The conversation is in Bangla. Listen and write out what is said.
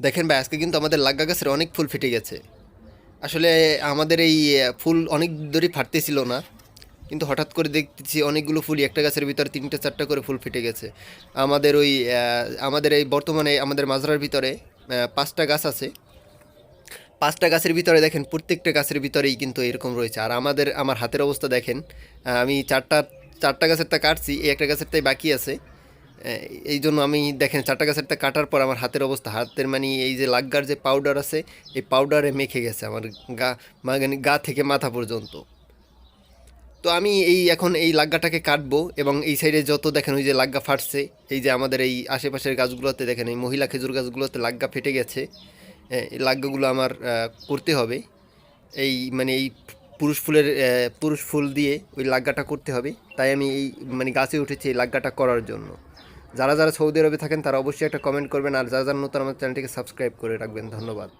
দেখেন ভাই, আজকে কিন্তু আমাদের লাগ্গা গাছের অনেক ফুল ফেটে গেছে। আসলে আমাদের এই ফুল অনেক ধরেই ফাটতেছিল না, কিন্তু হঠাৎ করে দেখতেছি অনেকগুলো ফুলই একটা গাছের ভিতরে তিনটে, চারটা করে ফুল ফেটে গেছে। আমাদের ওই আমাদের এই বর্তমানে আমাদের মাজরার ভিতরে পাঁচটা গাছ আছে। পাঁচটা গাছের ভিতরে দেখেন প্রত্যেকটা গাছের ভিতরেই কিন্তু এরকম রয়েছে। আর আমাদের, আমার হাতের অবস্থা দেখেন, আমি চারটা চারটা গাছেরটা কাটছি, এই একটা গাছেরটাই বাকি আছে। এই জন্য আমি দেখেন চারটা গাছেরটা কাটার পর আমার হাতের অবস্থা। হাতের মানে এই যে লাগ্গার যে পাউডার আছে, এই পাউডারে মেখে গেছে আমার গা মানে গা থেকে মাথা পর্যন্ত। তো আমি এই এখন এই লাগ্গাটাকে কাটবো এবং এই সাইডে যত দেখেন ওই যে লাগ্গা ফাটছে, এই যে আমাদের এই আশেপাশের গাছগুলোতে দেখেন এই মহিলা খেজুর গাছগুলোতে লাগ্গা ফেটে গেছে এই লাগ্গাগুলো আমার করতে হবে। এই মানে এই পুরুষ ফুলের পুরুষ ফুল দিয়ে ওই লাগ্গাটা করতে হবে। তাই আমি এই মানে গাছে উঠেছি এই লাগ্গাটা করার জন্য। যারা যারা সৌদি আরবে থাকেন তারা অবশ্যই একটা কমেন্ট করবেন আর যারা যারা নতুন আমার চ্যানেলটিকে সাবস্ক্রাইব করে রাখবেন। ধন্যবাদ।